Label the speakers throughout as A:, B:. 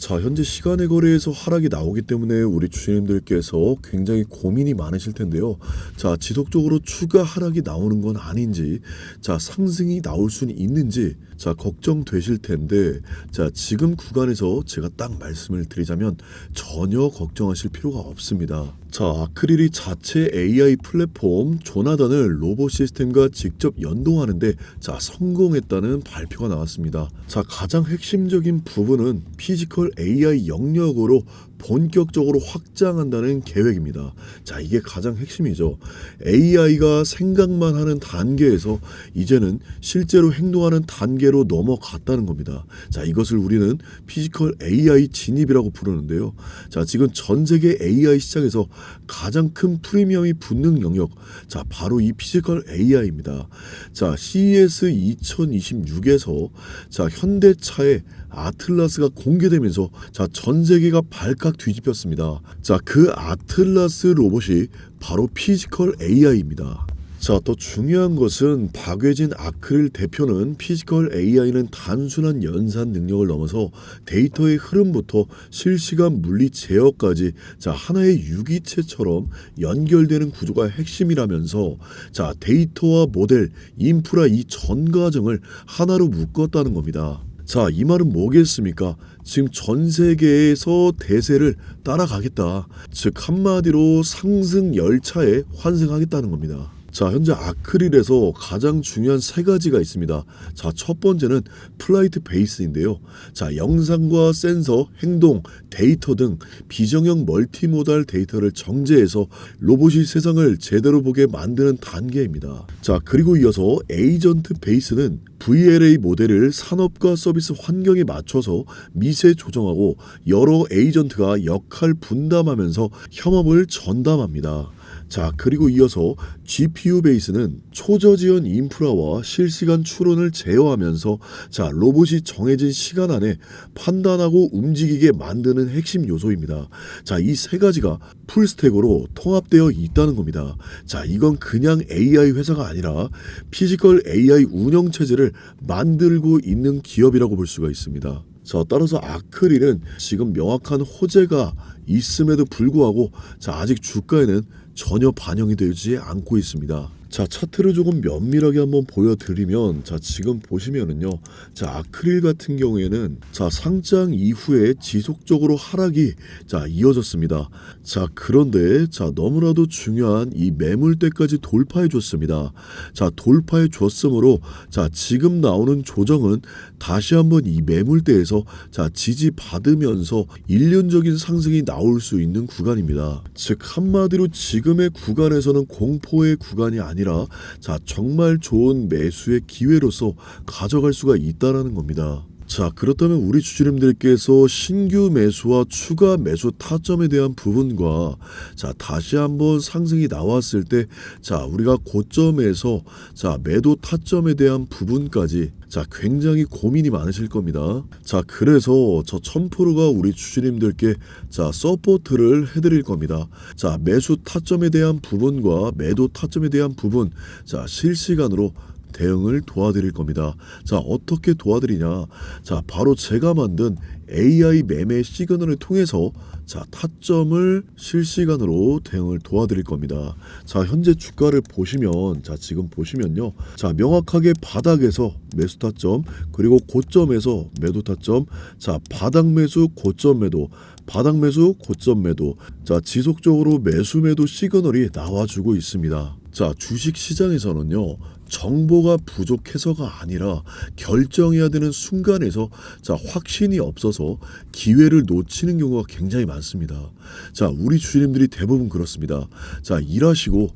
A: 자, 현재 시간의 거래에서 하락이 나오기 때문에 우리 주주님들께서 굉장히 고민이 많으실 텐데요. 자, 지속적으로 추가 하락이 나오는 건 아닌지, 자, 상승이 나올 수는 있는지, 자, 걱정되실 텐데, 자, 지금 구간에서 제가 딱 말씀을 드리자면 전혀 걱정하실 필요가 없습니다. 자, 아크릴이 자체 AI 플랫폼 조나단을 로봇 시스템과 직접 연동하는데 자, 성공했다는 발표가 나왔습니다. 자, 가장 핵심적인 부분은 피지컬 AI 영역으로 본격적으로 확장한다는 계획입니다. 자, 이게 가장 핵심이죠. AI가 생각만 하는 단계에서 이제는 실제로 행동하는 단계로 넘어갔다는 겁니다. 자, 이것을 우리는 피지컬 AI 진입이라고 부르는데요. 자, 지금 전 세계 AI 시장에서 가장 큰 프리미엄이 붙는 영역, 자, 바로 이 피지컬 AI입니다. 자, CES 2026에서 자, 현대차의 아틀라스가 공개되면서 자, 전 세계가 발칵 뒤집혔습니다. 자, 그 아틀라스 로봇이 바로 피지컬 AI입니다. 자, 더 중요한 것은 박외진 아크릴 대표는 피지컬 AI는 단순한 연산 능력을 넘어서 데이터의 흐름부터 실시간 물리 제어까지 자, 하나의 유기체처럼 연결되는 구조가 핵심이라면서 자, 데이터와 모델, 인프라 이 전 과정을 하나로 묶었다는 겁니다. 자, 이 말은 뭐겠습니까? 지금 전 세계에서 대세를 따라가겠다. 즉, 한마디로 상승 열차에 환승하겠다는 겁니다. 자, 현재 아크릴에서 가장 중요한 세 가지가 있습니다. 자, 첫 번째는 플라이트 베이스인데요. 자, 영상과 센서, 행동, 데이터 등 비정형 멀티모달 데이터를 정제해서 로봇이 세상을 제대로 보게 만드는 단계입니다. 자, 그리고 이어서 에이전트 베이스는 VLA 모델을 산업과 서비스 환경에 맞춰서 미세 조정하고 여러 에이전트가 역할 분담하면서 협업을 전담합니다. 자, 그리고 이어서 GPU 베이스는 초저지연 인프라와 실시간 추론을 제어하면서 자, 로봇이 정해진 시간 안에 판단하고 움직이게 만드는 핵심 요소입니다. 자, 이 세 가지가 풀스택으로 통합되어 있다는 겁니다. 자, 이건 그냥 AI 회사가 아니라 피지컬 AI 운영 체제를 만들고 있는 기업이라고 볼 수가 있습니다. 자, 따라서 아크릴은 지금 명확한 호재가 있음에도 불구하고 자, 아직 주가에는 전혀 반영이 되지 않고 있습니다. 자, 차트를 조금 면밀하게 한번 보여드리면, 자, 지금 보시면은요, 자, 아크릴 같은 경우에는, 자, 상장 이후에 지속적으로 하락이, 자, 이어졌습니다. 자, 그런데, 자, 너무나도 중요한 이 매물대까지 돌파해 줬습니다. 자, 돌파해 줬으므로, 자, 지금 나오는 조정은 다시 한번 이 매물대에서, 자, 지지 받으면서 일륜적인 상승이 나올 수 있는 구간입니다. 즉, 한마디로 지금의 구간에서는 공포의 구간이 아니라 자 정말 좋은 매수의 기회로서 가져갈 수가 있다라는 겁니다. 자 그렇다면 우리 주주님들께서 신규 매수와 추가 매수 타점에 대한 부분과 자 다시 한번 상승이 나왔을 때 자 우리가 고점에서 자 매도 타점에 대한 부분까지 자 굉장히 고민이 많으실 겁니다. 자 그래서 저 1000%가 우리 주주님들께 자 서포트를 해드릴 겁니다. 자 매수 타점에 대한 부분과 매도 타점에 대한 부분 자 실시간으로 대응을 도와드릴 겁니다. 자, 어떻게 도와드리냐? 자, 바로 제가 만든 AI 매매 시그널을 통해서 자, 타점을 실시간으로 대응을 도와드릴 겁니다. 자, 현재 주가를 보시면 자, 지금 보시면요. 자, 명확하게 바닥에서 매수 타점, 그리고 고점에서 매도 타점, 자, 바닥 매수, 고점 매도, 바닥 매수, 고점 매도. 자, 지속적으로 매수 매도 시그널이 나와주고 있습니다. 자, 주식 시장에서는요. 정보가 부족해서가 아니라 결정해야 되는 순간에서 자 확신이 없어서 기회를 놓치는 경우가 굉장히 많습니다. 자 우리 주주님들이 대부분 그렇습니다. 자 일하시고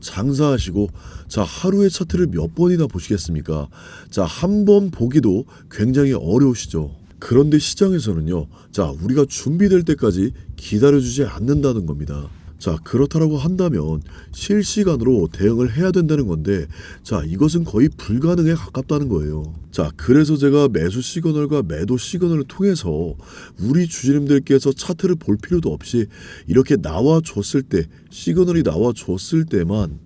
A: 장사하시고 자 하루의 차트를 몇 번이나 보시겠습니까? 자 한 번 보기도 굉장히 어려우시죠. 그런데 시장에서는요. 자 우리가 준비될 때까지 기다려주지 않는다는 겁니다. 자, 그렇다라고 한다면 실시간으로 대응을 해야 된다는 건데, 자, 이것은 거의 불가능에 가깝다는 거예요. 자, 그래서 제가 매수 시그널과 매도 시그널을 통해서 우리 주주님들께서 차트를 볼 필요도 없이 이렇게 나와줬을 때, 시그널이 나와줬을 때만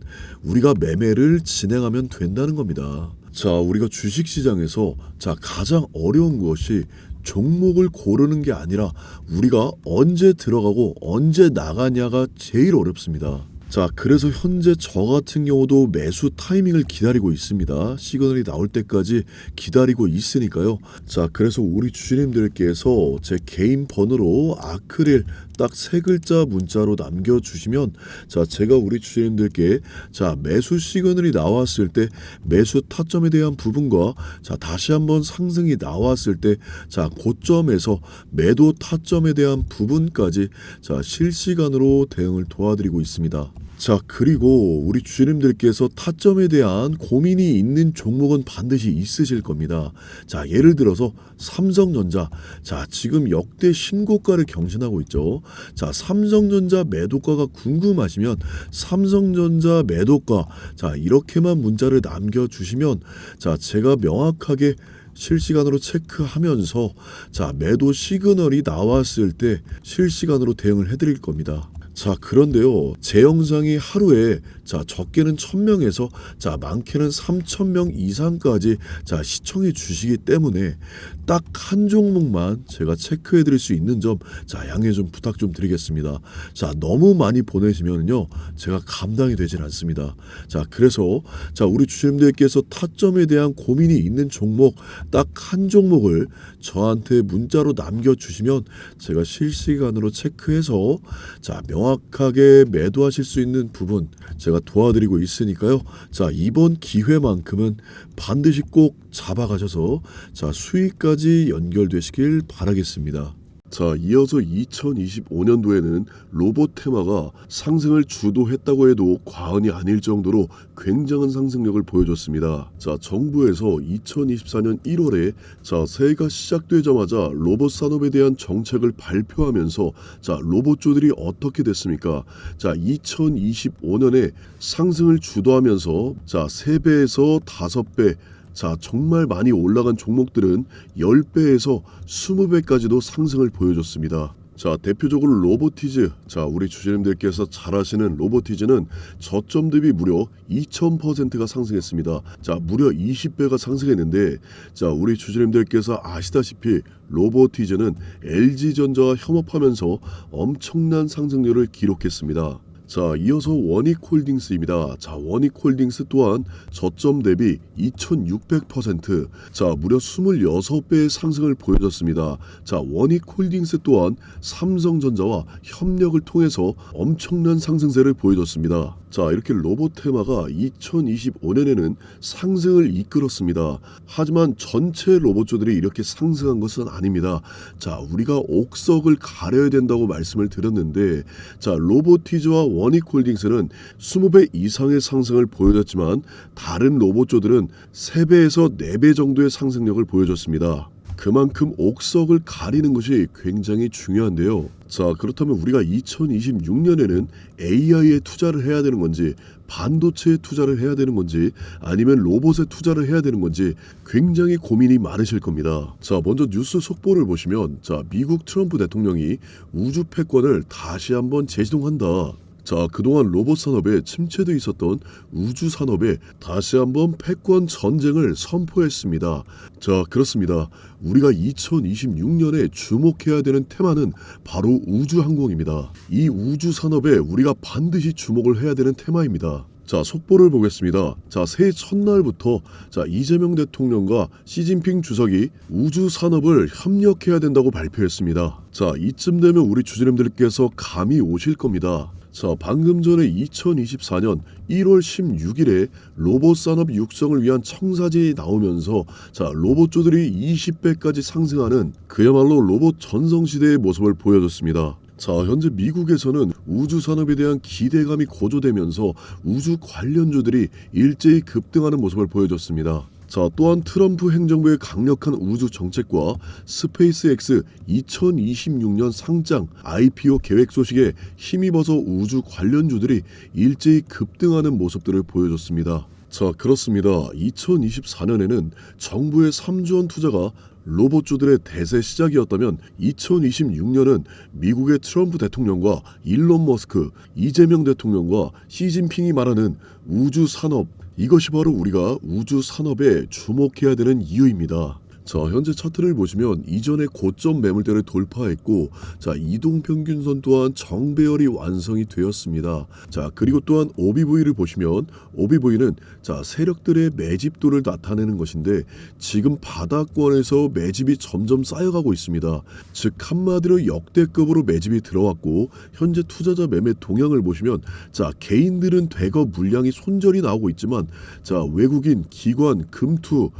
A: 우리가 매매를 진행하면 된다는 겁니다. 자, 우리가 주식 시장에서 자, 가장 어려운 것이 종목을 고르는 게 아니라 우리가 언제 들어가고 언제 나가냐가 제일 어렵습니다. 자, 그래서 현재 저 같은 경우도 매수 타이밍을 기다리고 있습니다. 시그널이 나올 때까지 기다리고 있으니까요. 자, 그래서 우리 주주님들께서 제 개인 번호로 아크릴 딱 세 글자 문자로 남겨주시면 자, 제가 우리 주주님들께 자, 매수 시그널이 나왔을 때 매수 타점에 대한 부분과 자, 다시 한번 상승이 나왔을 때 자, 고점에서 매도 타점에 대한 부분까지 자, 실시간으로 대응을 도와드리고 있습니다. 자, 그리고 우리 주주님들께서 타점에 대한 고민이 있는 종목은 반드시 있으실 겁니다. 자, 예를 들어서 삼성전자. 자, 지금 역대 신고가를 경신하고 있죠. 자, 삼성전자 매도가가 궁금하시면 삼성전자 매도가. 자, 이렇게만 문자를 남겨주시면 자, 제가 명확하게 실시간으로 체크하면서 자 매도 시그널이 나왔을 때 실시간으로 대응을 해드릴 겁니다. 자 그런데요. 제 영상이 하루에 자 적게는 1000명에서 자 많게는 3000명 이상까지 자 시청해 주시기 때문에 딱 한 종목만 제가 체크해 드릴 수 있는 점 자 양해 좀 부탁 좀 드리겠습니다. 자 너무 많이 보내시면요 제가 감당이 되질 않습니다. 자 그래서 자 우리 주주님들께서 타점에 대한 고민이 있는 종목 딱 한 종목을 저한테 문자로 남겨주시면 제가 실시간으로 체크해서 자 명확하게 매도하실 수 있는 부분 제가 도와드리고 있으니까요. 자 이번 기회만큼은 반드시 꼭 잡아가셔서 자 수익까지 연결되시길 바라겠습니다. 자, 이어서 2025년도에는 로봇 테마가 상승을 주도했다고 해도 과언이 아닐 정도로 굉장한 상승력을 보여줬습니다. 자, 정부에서 2024년 1월에 자, 새해가 시작되자마자 로봇 산업에 대한 정책을 발표하면서 자, 로봇주들이 어떻게 됐습니까? 자, 2025년에 상승을 주도하면서 자, 3배에서 5배 자, 정말 많이 올라간 종목들은 10배에서 20배까지도 상승을 보여줬습니다. 자, 대표적으로 로보티즈. 자, 우리 주주님들께서 잘 아시는 로보티즈는 저점 대비 무려 2000%가 상승했습니다. 자, 무려 20배가 상승했는데 자, 우리 주주님들께서 아시다시피 로보티즈는 LG전자와 협업하면서 엄청난 상승률을 기록했습니다. 자, 이어서 원익홀딩스입니다. 자, 원익홀딩스 또한 저점 대비 2600%, 자, 무려 26배의 상승을 보여줬습니다. 자, 원익홀딩스 또한 삼성전자와 협력을 통해서 엄청난 상승세를 보여줬습니다. 자, 이렇게 로봇 테마가 2025년에는 상승을 이끌었습니다. 하지만 전체 로봇주들이 이렇게 상승한 것은 아닙니다. 자, 우리가 옥석을 가려야 된다고 말씀을 드렸는데, 자, 로보티즈와 원익홀딩스는 20배 이상의 상승을 보여줬지만 다른 로봇주들은 3배에서 4배 정도의 상승력을 보여줬습니다. 그만큼 옥석을 가리는 것이 굉장히 중요한데요. 자, 그렇다면 우리가 2026년에는 AI에 투자를 해야 되는 건지, 반도체에 투자를 해야 되는 건지, 아니면 로봇에 투자를 해야 되는 건지 굉장히 고민이 많으실 겁니다. 자, 먼저 뉴스 속보를 보시면, 자, 미국 트럼프 대통령이 우주 패권을 다시 한번 재시동한다. 자, 그동안 로봇 산업에 침체돼 있었던 우주 산업에 다시 한번 패권 전쟁을 선포했습니다. 자, 그렇습니다. 우리가 2026년에 주목해야 되는 테마는 바로 우주 항공입니다. 이 우주 산업에 우리가 반드시 주목을 해야 되는 테마입니다. 자, 속보를 보겠습니다. 자, 새해 첫날부터 자, 이재명 대통령과 시진핑 주석이 우주 산업을 협력해야 된다고 발표했습니다. 자, 이쯤 되면 우리 주주님들께서 감이 오실 겁니다. 자, 방금 전에 2024년 1월 16일에 로봇 산업 육성을 위한 청사진이 나오면서 자, 로봇주들이 20배까지 상승하는 그야말로 로봇 전성시대의 모습을 보여줬습니다. 자, 현재 미국에서는 우주 산업에 대한 기대감이 고조되면서 우주 관련주들이 일제히 급등하는 모습을 보여줬습니다. 자, 또한 트럼프 행정부의 강력한 우주 정책과 스페이스X 2026년 상장 IPO 계획 소식에 힘입어서 우주 관련주들이 일제히 급등하는 모습들을 보여줬습니다. 자, 그렇습니다. 2024년에는 정부의 3조 원 투자가 로봇주들의 대세 시작이었다면 2026년은 미국의 트럼프 대통령과 일론 머스크, 이재명 대통령과 시진핑이 말하는 우주 산업 이것이 바로 우리가 우주 산업에 주목해야 되는 이유입니다. 자, 현재 차트를 보시면 이전에 고점 매물대를 돌파했고 자, 이동 평균선 또한 정배열이 완성이 되었습니다. 자, 그리고 또한 OBV를 보시면 OBV는 자, 세력들의 매집도를 나타내는 것인데 지금 바닥권에서 매집이 점점 쌓여가고 있습니다. 즉 한마디로 역대급으로 매집이 들어왔고 현재 투자자 매매 동향을 보시면 자, 개인들은 대거 물량이 손절이 나오고 있지만 자, 외국인, 기관, 금투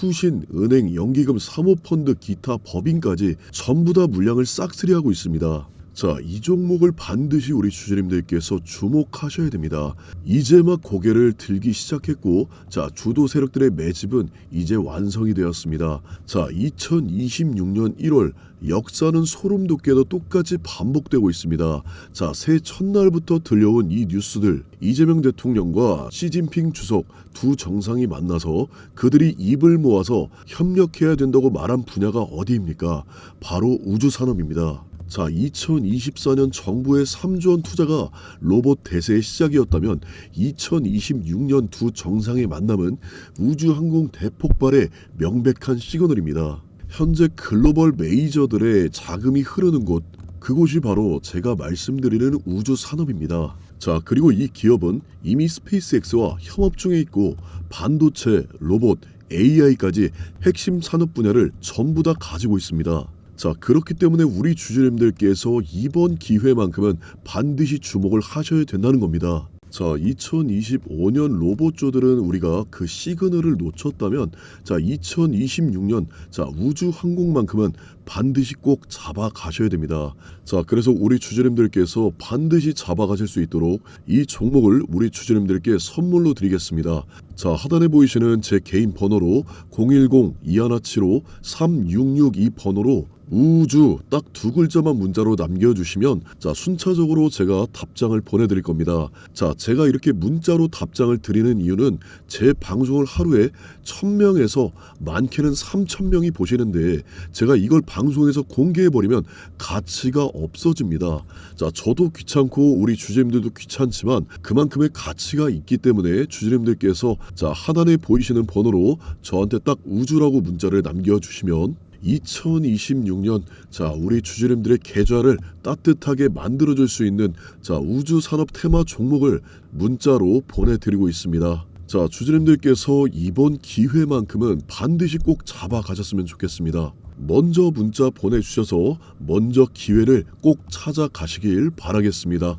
A: 투신, 은행, 연기금, 사모펀드, 기타, 법인까지 전부 다 물량을 싹쓸이하고 있습니다. 자, 이 종목을 반드시 우리 주주님들께서 주목하셔야 됩니다. 이제 막 고개를 들기 시작했고, 자, 주도 세력들의 매집은 이제 완성이 되었습니다. 자, 2026년 1월 역사는 소름 돋게도 똑같이 반복되고 있습니다. 자, 새해 첫날부터 들려온 이 뉴스들, 이재명 대통령과 시진핑 주석 두 정상이 만나서 그들이 입을 모아서 협력해야 된다고 말한 분야가 어디입니까? 바로 우주 산업입니다. 자, 2024년 정부의 3조 원 투자가 로봇 대세의 시작이었다면 2026년 두 정상의 만남은 우주항공 대폭발의 명백한 시그널입니다. 현재 글로벌 메이저들의 자금이 흐르는 곳, 그곳이 바로 제가 말씀드리는 우주 산업입니다. 자, 그리고 이 기업은 이미 스페이스X와 협업 중에 있고 반도체, 로봇, AI까지 핵심 산업 분야를 전부 다 가지고 있습니다. 자, 그렇기 때문에 우리 주주님들께서 이번 기회만큼은 반드시 주목을 하셔야 된다는 겁니다. 자, 2025년 로봇조들은 우리가 그 시그널을 놓쳤다면 자, 2026년 자, 우주 항공만큼은 반드시 꼭 잡아 가셔야 됩니다. 자, 그래서 우리 주주님들께서 반드시 잡아 가실 수 있도록 이 종목을 우리 주주님들께 선물로 드리겠습니다. 자, 하단에 보이시는 제 개인 번호로 010-2175-3662 번호로 우주 딱 두 글자만 문자로 남겨주시면 자 순차적으로 제가 답장을 보내드릴 겁니다. 자 제가 이렇게 문자로 답장을 드리는 이유는 제 방송을 하루에 1000명에서 많게는 3000명이 보시는데 제가 이걸 방송에서 공개해버리면 가치가 없어집니다. 자 저도 귀찮고 우리 주주님들도 귀찮지만 그만큼의 가치가 있기 때문에 주주님들께서 자 하단에 보이시는 번호로 저한테 딱 우주라고 문자를 남겨주시면 2026년 자 우리 주주님들의 계좌를 따뜻하게 만들어줄 수 있는 자 우주 산업 테마 종목을 문자로 보내드리고 있습니다. 자 주주님들께서 이번 기회만큼은 반드시 꼭 잡아 가셨으면 좋겠습니다. 먼저 문자 보내주셔서 먼저 기회를 꼭 찾아가시길 바라겠습니다.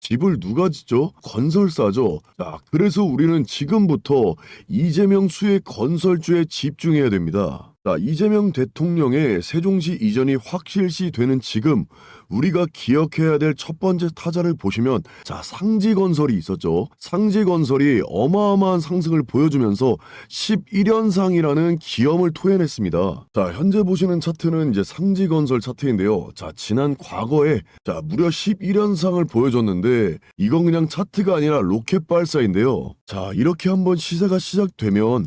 A: 집을 누가 짓죠? 건설사죠. 자, 그래서 우리는 지금부터 이재명 수의 건설주에 집중해야 됩니다. 자, 이재명 대통령의 세종시 이전이 확실시 되는 지금 우리가 기억해야 될 첫 번째 타자를 보시면 자, 상지건설이 있었죠. 상지건설이 어마어마한 상승을 보여주면서 11연상이라는 기염을 토해냈습니다. 자, 현재 보시는 차트는 이제 상지건설 차트인데요. 자, 지난 과거에 자, 무려 11연상을 보여줬는데 이건 그냥 차트가 아니라 로켓 발사인데요. 자, 이렇게 한번 시세가 시작되면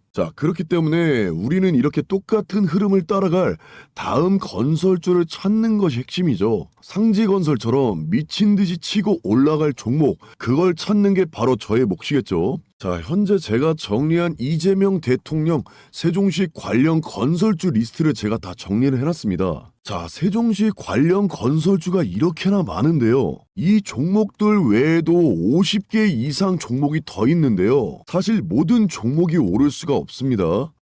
A: 자, 그렇기 때문에 우리는 이렇게 똑같은 흐름을 따라갈 다음 건설주를 찾는 것이 핵심이죠. 상지 건설처럼 미친 듯이 치고 올라갈 종목, 그걸 찾는 게 바로 저의 몫이겠죠. 자, 현재 제가 정리한 이재명 대통령 세종시 관련 건설주 리스트를 제가 다 정리를 해놨습니다. 자, 세종시 관련 건설주가 이렇게나 많은데요. 이 종목들 외에도 50개 이상 종목이 더 있는데요. 사실 모든 종목이 오를 수가 없습니다.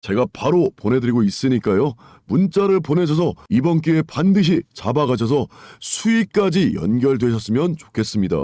A: 제가 바로 보내드리고 있으니까요. 문자를 보내셔서 이번 기회에 반드시 잡아가셔서 수익까지 연결되셨으면 좋겠습니다.